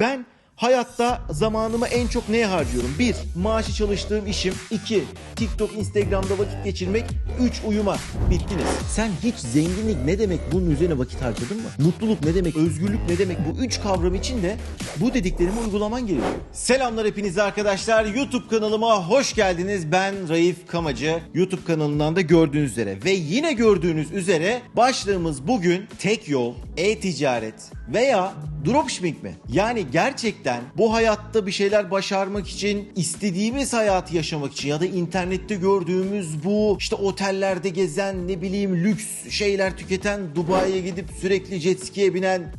Ben hayatta zamanımı en çok neye harcıyorum? 1. Maaşı çalıştığım işim. 2. TikTok, Instagram'da vakit geçirmek. 3. Uyumak. Bittiniz. Sen hiç zenginlik ne demek bunun üzerine vakit harcadın mı? Mutluluk ne demek? Özgürlük ne demek? Bu üç kavram için de bu dediklerimi uygulaman gerekiyor. Selamlar hepinize arkadaşlar. YouTube kanalıma hoş geldiniz. Ben Raif Kamacı. YouTube kanalından da gördüğünüz üzere ve yine gördüğünüz üzere başlığımız bugün tek yol, e-ticaret veya dropshipping mi? Yani gerçekten bu hayatta bir şeyler başarmak için, istediğimiz hayatı yaşamak için ya da internette gördüğümüz bu işte otellerde gezen ne bileyim lüks şeyler tüketen, Dubai'ye gidip sürekli jet ski'ye binen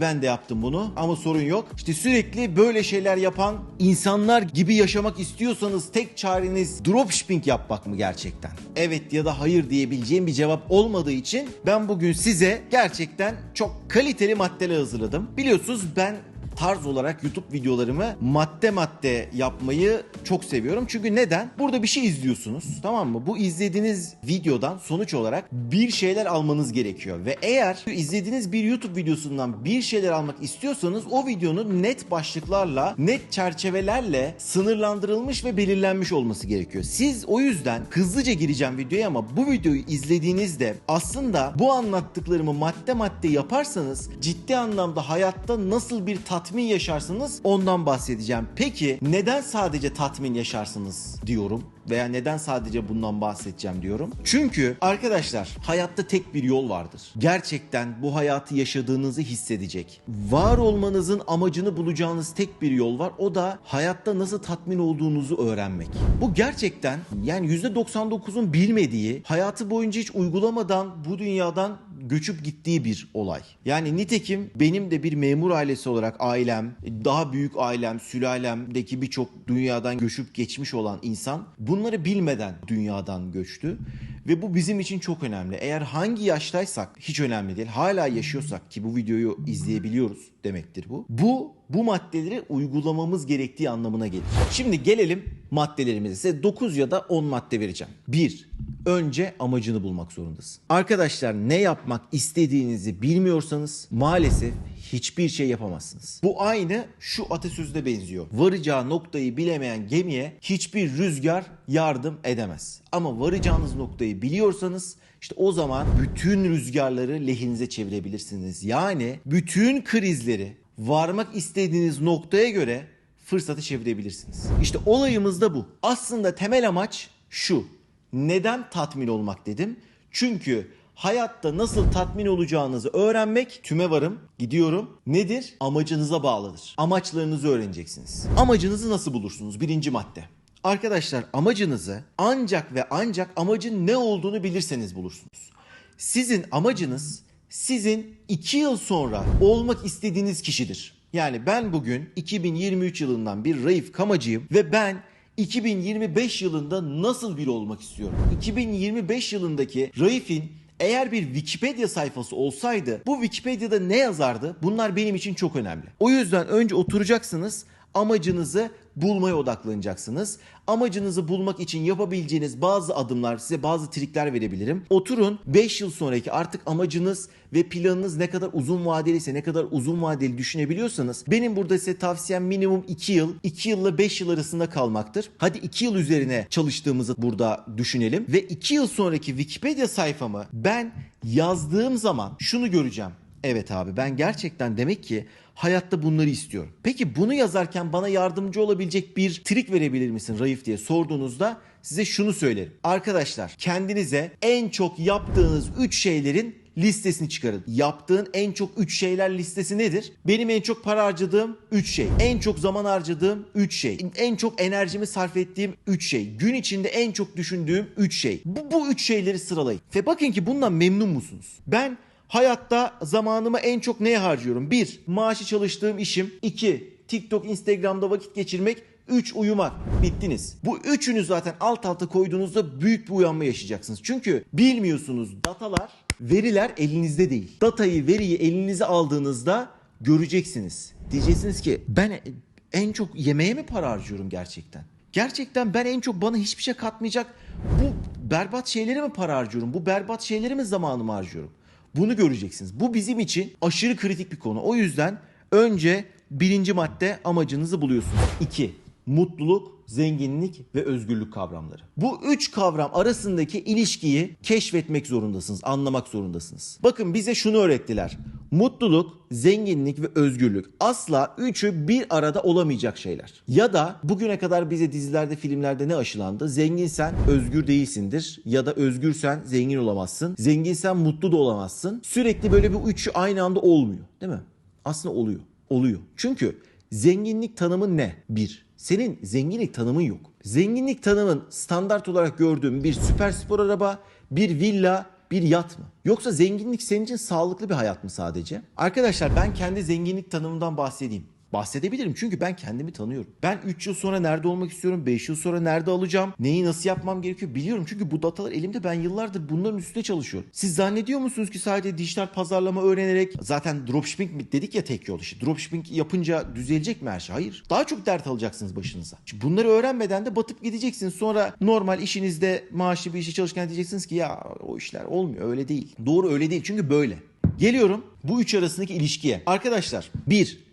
ben de yaptım bunu ama sorun yok. İşte sürekli böyle şeyler yapan insanlar gibi yaşamak istiyorsanız tek çareniz dropshipping yapmak mı gerçekten? Evet ya da hayır diyebileceğim bir cevap olmadığı için ben bugün size gerçekten çok kaliteli maddeler hazırladım. Biliyorsunuz ben tarz olarak YouTube videolarımı madde madde yapmayı çok seviyorum. Çünkü neden? Burada bir şey izliyorsunuz. Tamam mı? Bu izlediğiniz videodan sonuç olarak bir şeyler almanız gerekiyor. Ve eğer izlediğiniz bir YouTube videosundan bir şeyler almak istiyorsanız o videonun net başlıklarla, net çerçevelerle sınırlandırılmış ve belirlenmiş olması gerekiyor. Siz o yüzden hızlıca gireceğim videoya ama bu videoyu izlediğinizde aslında bu anlattıklarımı madde madde yaparsanız ciddi anlamda hayatta nasıl bir tatmin yaşarsınız ondan bahsedeceğim. Peki neden sadece tatmin yaşarsınız diyorum veya neden sadece bundan bahsedeceğim diyorum. Çünkü arkadaşlar hayatta tek bir yol vardır. Gerçekten bu hayatı yaşadığınızı hissedecek. Var olmanızın amacını bulacağınız tek bir yol var. O da hayatta nasıl tatmin olduğunuzu öğrenmek. Bu gerçekten yani %99'un bilmediği, hayatı boyunca hiç uygulamadan bu dünyadan göçüp gittiği bir olay. Yani nitekim benim de bir memur ailesi olarak ailem, daha büyük ailem, sülalemdeki birçok dünyadan göçüp geçmiş olan insan bunları bilmeden dünyadan göçtü. Ve bu bizim için çok önemli. Eğer hangi yaştaysak hiç önemli değil. Hala yaşıyorsak ki bu videoyu izleyebiliyoruz demektir bu. Bu bu maddeleri uygulamamız gerektiği anlamına gelir. Şimdi gelelim maddelerimize. Size 9 ya da 10 madde vereceğim. 1. Önce amacını bulmak zorundasın. Arkadaşlar ne yapmak istediğinizi bilmiyorsanız maalesef hiçbir şey yapamazsınız. Bu aynı şu atasözüne benziyor. Varacağı noktayı bilemeyen gemiye hiçbir rüzgar yardım edemez. Ama varacağınız noktayı biliyorsanız işte o zaman bütün rüzgarları lehinize çevirebilirsiniz. Yani bütün krizleri varmak istediğiniz noktaya göre fırsatı çevirebilirsiniz. İşte olayımız da bu. Aslında temel amaç şu. Neden tatmin olmak dedim? Çünkü hayatta nasıl tatmin olacağınızı öğrenmek tüme varım gidiyorum. Nedir? Amacınıza bağlıdır. Amaçlarınızı öğreneceksiniz. Amacınızı nasıl bulursunuz? Birinci madde. Arkadaşlar amacınızı ancak ve ancak amacın ne olduğunu bilirseniz bulursunuz. Sizin amacınız sizin 2 yıl sonra olmak istediğiniz kişidir. Yani ben bugün 2023 yılından bir Raif Kamacıyım ve ben 2025 yılında nasıl biri olmak istiyorum? 2025 yılındaki Raif'in eğer bir Wikipedia sayfası olsaydı bu Wikipedia'da ne yazardı? Bunlar benim için çok önemli. O yüzden önce oturacaksınız amacınızı bulmaya odaklanacaksınız. Amacınızı bulmak için yapabileceğiniz bazı adımlar, size bazı trikler verebilirim. Oturun 5 yıl sonraki artık amacınız ve planınız ne kadar uzun vadeliyse, ne kadar uzun vadeli düşünebiliyorsanız benim burada size tavsiyem minimum 2 yıl, 2 yılla 5 yıl arasında kalmaktır. Hadi 2 yıl üzerine çalıştığımızı burada düşünelim ve 2 yıl sonraki Wikipedia sayfamı ben yazdığım zaman şunu göreceğim. Evet abi ben gerçekten demek ki hayatta bunları istiyorum. Peki bunu yazarken bana yardımcı olabilecek bir trik verebilir misin Raif diye sorduğunuzda size şunu söylerim. Arkadaşlar kendinize en çok yaptığınız 3 şeylerin listesini çıkarın. Yaptığın en çok 3 şeyler listesi nedir? Benim en çok para harcadığım 3 şey. En çok zaman harcadığım 3 şey. En çok enerjimi sarf ettiğim 3 şey. Gün içinde en çok düşündüğüm 3 şey. Bu, bu 3 şeyleri sıralayın. Ve bakın ki bundan memnun musunuz? Ben Hayatta zamanımı en çok neye harcıyorum? 1. Maaşı çalıştığım işim. 2. TikTok, Instagram'da vakit geçirmek. 3. Uyumak. Bittiniz. Bu üçünü zaten alt alta koyduğunuzda büyük bir uyanma yaşayacaksınız. Çünkü bilmiyorsunuz datalar, veriler elinizde değil. Datayı, veriyi elinize aldığınızda göreceksiniz. Diyeceksiniz ki ben en çok yemeğe mi para harcıyorum gerçekten? Gerçekten ben en çok bana hiçbir şey katmayacak bu berbat şeylere mi para harcıyorum? Bu berbat şeylere mi zamanımı harcıyorum? Bunu göreceksiniz. Bu bizim için aşırı kritik bir konu. O yüzden önce birinci madde amacınızı buluyorsunuz. 2. Mutluluk, zenginlik ve özgürlük kavramları. Bu üç kavram arasındaki ilişkiyi keşfetmek zorundasınız, anlamak zorundasınız. Bakın bize şunu öğrettiler. Mutluluk, zenginlik ve özgürlük asla üçü bir arada olamayacak şeyler. Ya da bugüne kadar bize dizilerde, filmlerde ne aşılandı? Zenginsen özgür değilsindir ya da özgürsen zengin olamazsın. Zenginsen mutlu da olamazsın. Sürekli böyle bir üçü aynı anda olmuyor, değil mi? Aslında oluyor. Oluyor. Çünkü zenginlik tanımı ne? Bir. Senin zenginlik tanımın yok. Zenginlik tanımın standart olarak gördüğün bir süper spor araba, bir villa, bir yat mı? Yoksa zenginlik senin için sağlıklı bir hayat mı sadece? Arkadaşlar ben kendi zenginlik tanımından bahsedeyim. Bahsedebilirim çünkü ben kendimi tanıyorum. Ben 3 yıl sonra nerede olmak istiyorum, 5 yıl sonra nerede alacağım, neyi nasıl yapmam gerekiyor biliyorum. Çünkü bu datalar elimde ben yıllardır bunların üstüne çalışıyorum. Siz zannediyor musunuz ki sadece dijital pazarlama öğrenerek zaten dropshipping mi dedik ya tek yol işte. Dropshipping yapınca düzelecek mi her şey? Hayır. Daha çok dert alacaksınız başınıza. Şimdi bunları öğrenmeden de batıp gideceksiniz. Sonra normal işinizde maaşlı bir işe çalışırken diyeceksiniz ki ya o işler olmuyor öyle değil. Doğru öyle değil çünkü böyle. Geliyorum bu üç arasındaki ilişkiye. Arkadaşlar bir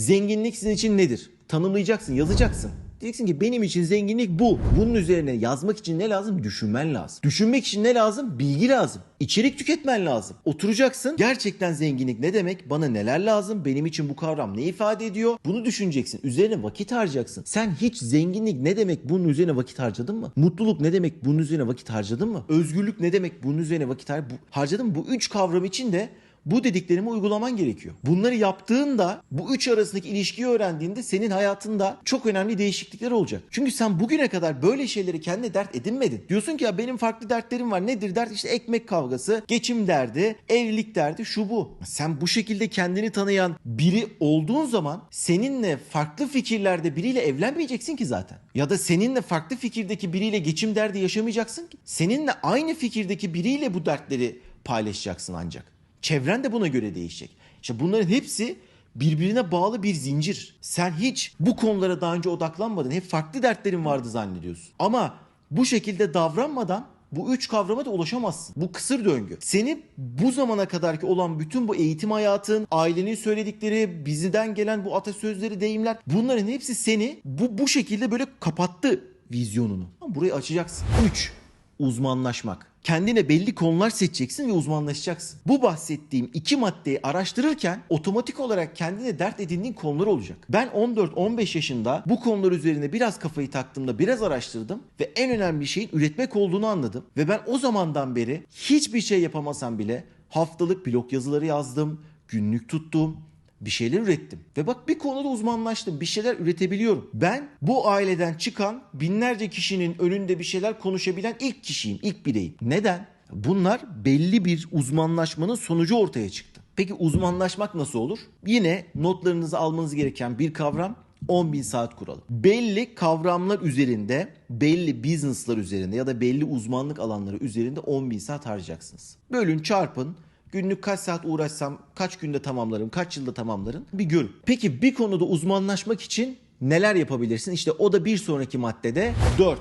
Zenginlik sizin için nedir? Tanımlayacaksın, yazacaksın. Diyeceksin ki benim için zenginlik bu. Bunun üzerine yazmak için ne lazım? Düşünmen lazım. Düşünmek için ne lazım? Bilgi lazım. İçerik tüketmen lazım. Oturacaksın. Gerçekten zenginlik ne demek? Bana neler lazım? Benim için bu kavram ne ifade ediyor? Bunu düşüneceksin. Üzerine vakit harcayacaksın. Sen hiç zenginlik ne demek? Bunun üzerine vakit harcadın mı? Mutluluk ne demek? Bunun üzerine vakit harcadın mı? Özgürlük ne demek? Bunun üzerine vakit harcadın mı? Bu üç kavram için de bu dediklerimi uygulaman gerekiyor. Bunları yaptığında bu üç arasındaki ilişkiyi öğrendiğinde senin hayatında çok önemli değişiklikler olacak. Çünkü sen bugüne kadar böyle şeyleri kendine dert edinmedin. Diyorsun ki ya benim farklı dertlerim var. Nedir dert? İşte ekmek kavgası, geçim derdi, evlilik derdi şu bu. Sen bu şekilde kendini tanıyan biri olduğun zaman seninle farklı fikirlerde biriyle evlenmeyeceksin ki zaten. Ya da seninle farklı fikirdeki biriyle geçim derdi yaşamayacaksın ki. Seninle aynı fikirdeki biriyle bu dertleri paylaşacaksın ancak. Çevren de buna göre değişecek. İşte bunların hepsi birbirine bağlı bir zincir. Sen hiç bu konulara daha önce odaklanmadın. Hep farklı dertlerin vardı zannediyorsun. Ama bu şekilde davranmadan bu üç kavrama da ulaşamazsın. Bu kısır döngü. Seni bu zamana kadarki olan bütün bu eğitim hayatın, ailenin söyledikleri, bizden gelen bu atasözleri, deyimler bunların hepsi seni bu bu şekilde böyle kapattı vizyonunu. Burayı açacaksın. 3 uzmanlaşmak. Kendine belli konular seçeceksin ve uzmanlaşacaksın. Bu bahsettiğim iki maddeyi araştırırken otomatik olarak kendine dert edindiğin konular olacak. Ben 14-15 yaşında bu konular üzerine biraz kafayı taktığımda biraz araştırdım ve en önemli şeyin üretmek olduğunu anladım. Ve ben o zamandan beri hiçbir şey yapamasam bile haftalık blog yazıları yazdım, günlük tuttum, bir şeyler ürettim. Ve bak bir konuda uzmanlaştım. Bir şeyler üretebiliyorum. Ben bu aileden çıkan binlerce kişinin önünde bir şeyler konuşabilen ilk kişiyim, ilk bireyim. Neden? Bunlar belli bir uzmanlaşmanın sonucu ortaya çıktı. Peki uzmanlaşmak nasıl olur? Yine notlarınızı almanız gereken bir kavram 10.000 saat kuralı. Belli kavramlar üzerinde, belli business'lar üzerinde ya da belli uzmanlık alanları üzerinde 10.000 saat harcayacaksınız. Bölün, çarpın, Günlük kaç saat uğraşsam, kaç günde tamamlarım, kaç yılda tamamlarım bir görün. Peki bir konuda uzmanlaşmak için neler yapabilirsin? İşte o da bir sonraki maddede 4.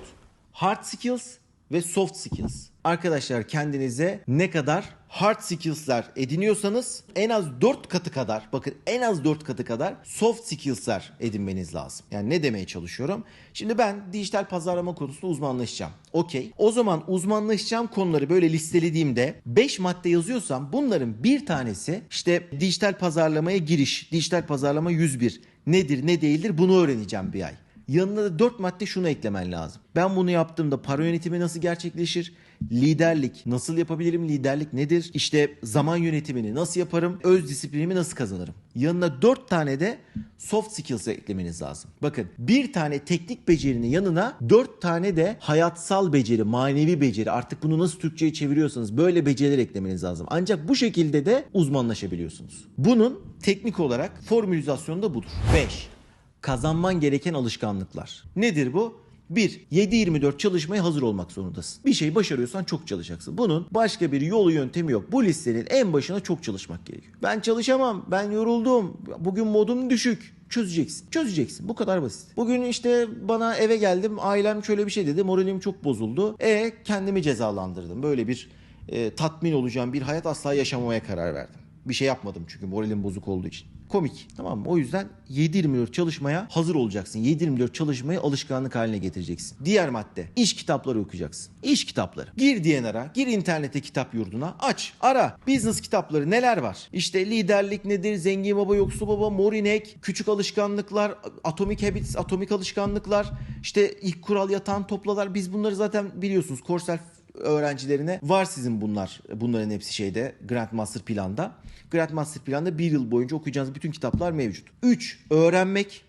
Hard skills ve soft skills. Arkadaşlar kendinize ne kadar hard skills'ler ediniyorsanız en az 4 katı kadar bakın en az 4 katı kadar soft skills'ler edinmeniz lazım. Yani ne demeye çalışıyorum? Şimdi ben dijital pazarlama konusunda uzmanlaşacağım. Okey. O zaman uzmanlaşacağım konuları böyle listelediğimde 5 madde yazıyorsam bunların bir tanesi işte dijital pazarlamaya giriş, dijital pazarlama 101 nedir ne değildir bunu öğreneceğim bir ay. Yanına da 4 madde şunu eklemen lazım. Ben bunu yaptığımda para yönetimi nasıl gerçekleşir? Liderlik nasıl yapabilirim? Liderlik nedir? İşte zaman yönetimini nasıl yaparım? Öz disiplinimi nasıl kazanırım? Yanına 4 tane de soft skills eklemeniz lazım. Bakın bir tane teknik becerinin yanına 4 tane de hayatsal beceri, manevi beceri artık bunu nasıl Türkçe'ye çeviriyorsanız böyle beceriler eklemeniz lazım. Ancak bu şekilde de uzmanlaşabiliyorsunuz. Bunun teknik olarak formülizasyonu da budur. 5 kazanman gereken alışkanlıklar. Nedir bu? 1. 7-24 çalışmaya hazır olmak zorundasın. Bir şey başarıyorsan çok çalışacaksın. Bunun başka bir yolu yöntemi yok. Bu listenin en başına çok çalışmak gerekiyor. Ben çalışamam, ben yoruldum, bugün modum düşük. Çözeceksin. Çözeceksin. Bu kadar basit. Bugün işte bana eve geldim, ailem şöyle bir şey dedi, moralim çok bozuldu. E kendimi cezalandırdım. Böyle bir e, tatmin olacağım bir hayat asla yaşamamaya karar verdim. Bir şey yapmadım çünkü moralim bozuk olduğu için. Komik tamam mı? O yüzden 7-24 çalışmaya hazır olacaksın. 7-24 çalışmayı alışkanlık haline getireceksin. Diğer madde iş kitapları okuyacaksın. İş kitapları. Gir DNR'a, gir internete kitap yurduna, aç, ara. Business kitapları neler var? İşte liderlik nedir, zengin baba, yoksul baba, morinek, küçük alışkanlıklar, atomic habits, atomik alışkanlıklar, işte ilk kural yatan toplalar. Biz bunları zaten biliyorsunuz. Core öğrencilerine var sizin bunlar. Bunların hepsi şeyde Grandmaster planda. Grandmaster planda bir yıl boyunca okuyacağınız bütün kitaplar mevcut. 3. Öğrenmek.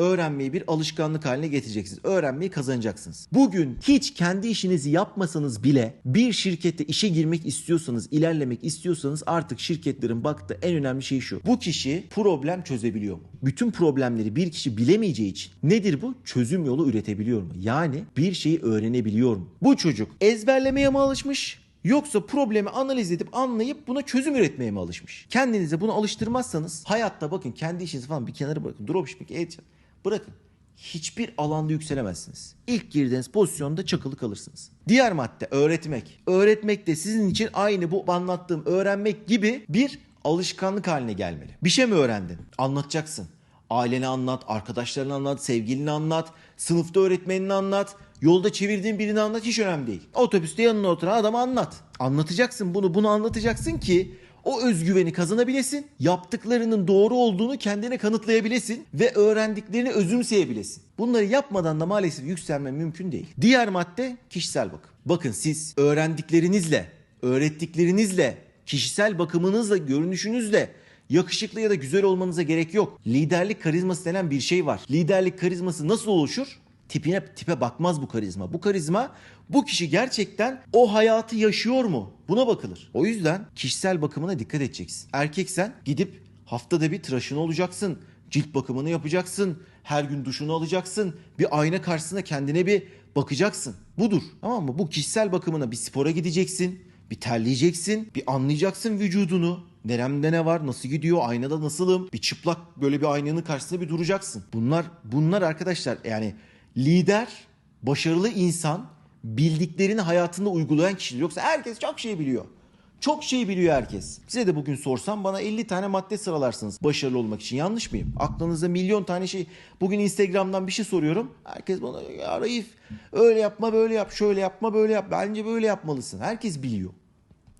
Öğrenmeyi bir alışkanlık haline getireceksiniz. Öğrenmeyi kazanacaksınız. Bugün hiç kendi işinizi yapmasanız bile bir şirkette işe girmek istiyorsanız, ilerlemek istiyorsanız artık şirketlerin baktığı en önemli şey şu. Bu kişi problem çözebiliyor mu? Bütün problemleri bir kişi bilemeyeceği için nedir bu? Çözüm yolu üretebiliyor mu? Yani bir şeyi öğrenebiliyor mu? Bu çocuk ezberlemeye mi alışmış? Yoksa problemi analiz edip anlayıp buna çözüm üretmeye mi alışmış? Kendinize bunu alıştırmazsanız hayatta bakın kendi işinizi falan bir kenara bırakın. Dropshipping, e-ticaret bırakın. Hiçbir alanda yükselemezsiniz. İlk girdiğiniz pozisyonda çakılı kalırsınız. Diğer madde öğretmek. Öğretmek de sizin için aynı bu anlattığım öğrenmek gibi bir alışkanlık haline gelmeli. Bir şey mi öğrendin? Anlatacaksın. Ailene anlat, arkadaşlarına anlat, sevgilini anlat, sınıfta öğretmenini anlat, yolda çevirdiğin birini anlat hiç önemli değil. Otobüste yanına oturan adama anlat. Anlatacaksın bunu, bunu anlatacaksın ki o özgüveni kazanabilesin, yaptıklarının doğru olduğunu kendine kanıtlayabilesin ve öğrendiklerini özümseyebilesin. Bunları yapmadan da maalesef yükselme mümkün değil. Diğer madde kişisel bakım. Bakın siz öğrendiklerinizle, öğrettiklerinizle, kişisel bakımınızla, görünüşünüzle yakışıklı ya da güzel olmanıza gerek yok. Liderlik karizması denen bir şey var. Liderlik karizması nasıl oluşur? Tipine tipe bakmaz bu karizma. Bu karizma bu kişi gerçekten o hayatı yaşıyor mu? Buna bakılır. O yüzden kişisel bakımına dikkat edeceksin. Erkeksen gidip haftada bir tıraşını olacaksın. Cilt bakımını yapacaksın. Her gün duşunu alacaksın. Bir ayna karşısında kendine bir bakacaksın. Budur. Tamam mı? Bu kişisel bakımına bir spora gideceksin. Bir terleyeceksin. Bir anlayacaksın vücudunu. Neremde ne var? Nasıl gidiyor? Aynada nasılım? Bir çıplak böyle bir aynanın karşısında bir duracaksın. Bunlar bunlar arkadaşlar yani lider, başarılı insan bildiklerini hayatında uygulayan kişidir. Yoksa herkes çok şey biliyor. Çok şey biliyor herkes. Size de bugün sorsam bana 50 tane madde sıralarsınız başarılı olmak için. Yanlış mıyım? Aklınızda milyon tane şey. Bugün Instagram'dan bir şey soruyorum. Herkes bana ya Raif öyle yapma böyle yap şöyle yapma böyle yap. Bence böyle yapmalısın. Herkes biliyor.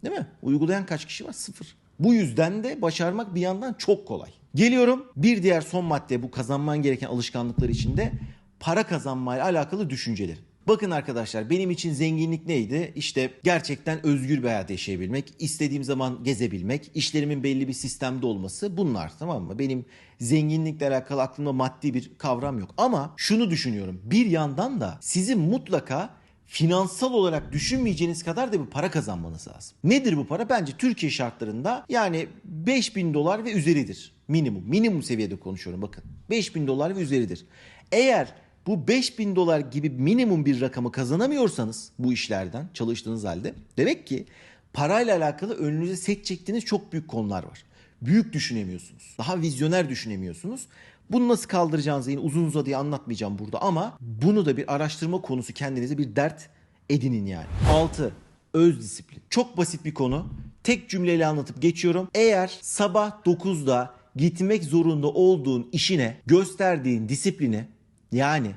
Değil mi? Uygulayan kaç kişi var? Sıfır. Bu yüzden de başarmak bir yandan çok kolay. Geliyorum bir diğer son madde bu kazanman gereken alışkanlıklar içinde para kazanmayla alakalı düşünceler. Bakın arkadaşlar benim için zenginlik neydi? İşte gerçekten özgür bir hayat yaşayabilmek, istediğim zaman gezebilmek, işlerimin belli bir sistemde olması bunlar tamam mı? Benim zenginlikle alakalı aklımda maddi bir kavram yok. Ama şunu düşünüyorum. Bir yandan da sizin mutlaka finansal olarak düşünmeyeceğiniz kadar da bir para kazanmanız lazım. Nedir bu para? Bence Türkiye şartlarında yani 5000 dolar ve üzeridir. Minimum. Minimum seviyede konuşuyorum bakın. 5000 dolar ve üzeridir. Eğer bu 5000 dolar gibi minimum bir rakamı kazanamıyorsanız bu işlerden çalıştığınız halde demek ki parayla alakalı önünüze set çektiğiniz çok büyük konular var. Büyük düşünemiyorsunuz. Daha vizyoner düşünemiyorsunuz. Bunu nasıl kaldıracağınızı yine uzun uzadıya anlatmayacağım burada ama bunu da bir araştırma konusu kendinize bir dert edinin yani. 6. Öz disiplin. Çok basit bir konu. Tek cümleyle anlatıp geçiyorum. Eğer sabah 9'da gitmek zorunda olduğun işine gösterdiğin disiplini yani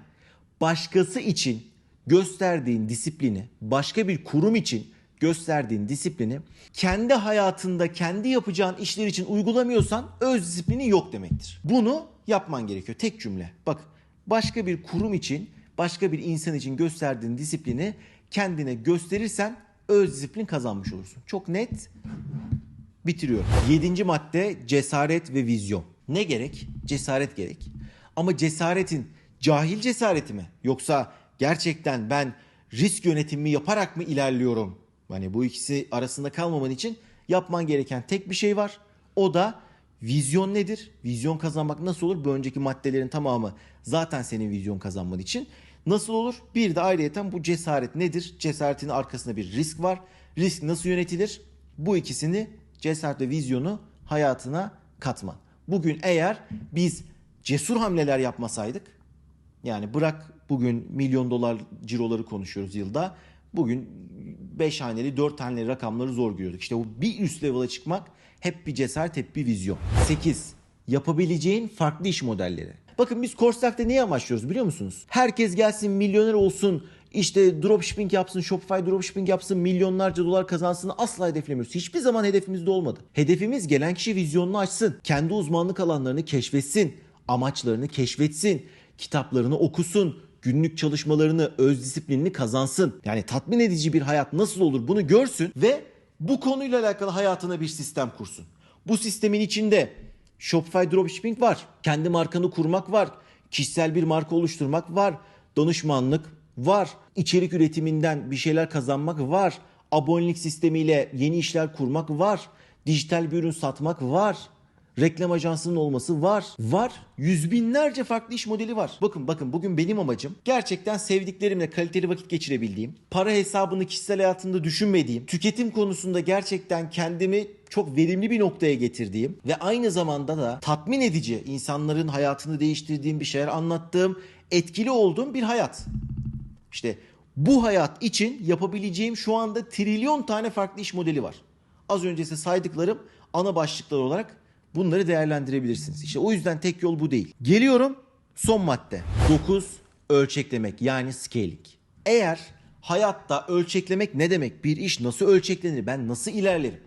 başkası için gösterdiğin disiplini, başka bir kurum için gösterdiğin disiplini kendi hayatında kendi yapacağın işler için uygulamıyorsan öz disiplini yok demektir. Bunu yapman gerekiyor. Tek cümle. Bak başka bir kurum için, başka bir insan için gösterdiğin disiplini kendine gösterirsen öz disiplin kazanmış olursun. Çok net bitiriyorum. Yedinci madde cesaret ve vizyon. Ne gerek? Cesaret gerek. Ama cesaretin cahil cesareti mi? Yoksa gerçekten ben risk yönetimi yaparak mı ilerliyorum? Hani bu ikisi arasında kalmaman için yapman gereken tek bir şey var. O da vizyon nedir? Vizyon kazanmak nasıl olur? Bu önceki maddelerin tamamı zaten senin vizyon kazanman için. Nasıl olur? Bir de ayrıyeten bu cesaret nedir? Cesaretin arkasında bir risk var. Risk nasıl yönetilir? Bu ikisini cesaret ve vizyonu hayatına katman. Bugün eğer biz cesur hamleler yapmasaydık yani bırak bugün milyon dolar ciroları konuşuyoruz yılda. Bugün 5 haneli 4 haneli rakamları zor görüyorduk. İşte bu bir üst level'a çıkmak hep bir cesaret hep bir vizyon. 8. Yapabileceğin farklı iş modelleri. Bakın biz Korslak'ta neyi amaçlıyoruz biliyor musunuz? Herkes gelsin milyoner olsun işte dropshipping yapsın, Shopify dropshipping yapsın, milyonlarca dolar kazansın asla hedeflemiyoruz. Hiçbir zaman hedefimizde olmadı. Hedefimiz gelen kişi vizyonunu açsın, kendi uzmanlık alanlarını keşfetsin, amaçlarını keşfetsin, kitaplarını okusun, günlük çalışmalarını, öz disiplinini kazansın. Yani tatmin edici bir hayat nasıl olur bunu görsün ve bu konuyla alakalı hayatına bir sistem kursun. Bu sistemin içinde Shopify dropshipping var. Kendi markanı kurmak var. Kişisel bir marka oluşturmak var. Danışmanlık var. İçerik üretiminden bir şeyler kazanmak var. Abonelik sistemiyle yeni işler kurmak var. Dijital bir ürün satmak var. Reklam ajansının olması var. Var. Yüz binlerce farklı iş modeli var. Bakın bakın bugün benim amacım gerçekten sevdiklerimle kaliteli vakit geçirebildiğim, para hesabını kişisel hayatımda düşünmediğim, tüketim konusunda gerçekten kendimi çok verimli bir noktaya getirdiğim ve aynı zamanda da tatmin edici insanların hayatını değiştirdiğim bir şeyler anlattığım, etkili olduğum bir hayat. İşte bu hayat için yapabileceğim şu anda trilyon tane farklı iş modeli var. Az önce size saydıklarım ana başlıklar olarak bunları değerlendirebilirsiniz. İşte o yüzden tek yol bu değil. Geliyorum son madde. 9 ölçeklemek yani scaling. Eğer hayatta ölçeklemek ne demek? Bir iş nasıl ölçeklenir? Ben nasıl ilerlerim?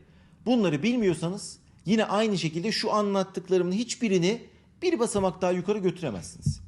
Bunları bilmiyorsanız yine aynı şekilde şu anlattıklarımın hiçbirini bir basamak daha yukarı götüremezsiniz.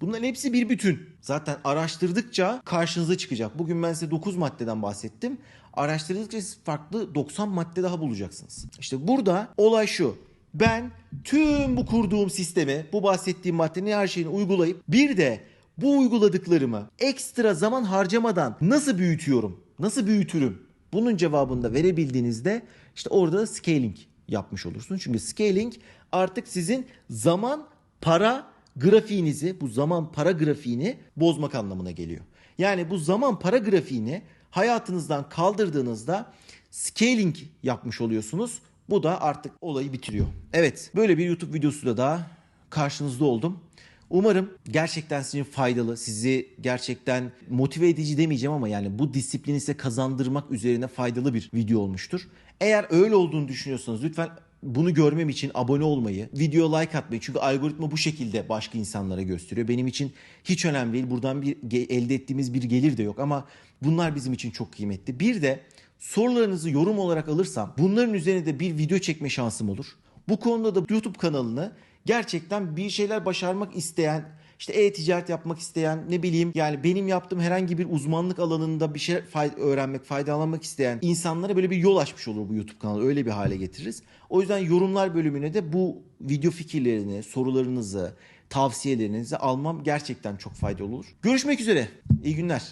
Bunların hepsi bir bütün. Zaten araştırdıkça karşınıza çıkacak. Bugün ben size 9 maddeden bahsettim. Araştırdıkça siz farklı 90 madde daha bulacaksınız. İşte burada olay şu. Ben tüm bu kurduğum sistemi, bu bahsettiğim maddenin her şeyini uygulayıp bir de bu uyguladıklarımı ekstra zaman harcamadan nasıl büyütüyorum? Nasıl büyütürüm? Bunun cevabını da verebildiğinizde işte orada da scaling yapmış olursunuz. Çünkü scaling artık sizin zaman, para grafiğinizi, bu zaman para grafiğini bozmak anlamına geliyor. Yani bu zaman para grafiğini hayatınızdan kaldırdığınızda scaling yapmış oluyorsunuz. Bu da artık olayı bitiriyor. Evet, böyle bir YouTube videosuyla daha karşınızda oldum. Umarım gerçekten sizin faydalı, sizi gerçekten motive edici demeyeceğim ama yani bu disiplini size kazandırmak üzerine faydalı bir video olmuştur. Eğer öyle olduğunu düşünüyorsanız lütfen bunu görmem için abone olmayı, video like atmayı çünkü algoritma bu şekilde başka insanlara gösteriyor. Benim için hiç önemli değil. Buradan bir elde ettiğimiz bir gelir de yok ama bunlar bizim için çok kıymetli. Bir de sorularınızı yorum olarak alırsam bunların üzerine de bir video çekme şansım olur. Bu konuda da YouTube kanalını gerçekten bir şeyler başarmak isteyen, işte e-ticaret yapmak isteyen, ne bileyim yani benim yaptığım herhangi bir uzmanlık alanında bir şey fay- öğrenmek, faydalanmak isteyen insanlara böyle bir yol açmış olur bu YouTube kanalı. Öyle bir hale getiririz. O yüzden yorumlar bölümüne de bu video fikirlerini, sorularınızı, tavsiyelerinizi almam gerçekten çok faydalı olur. Görüşmek üzere. İyi günler.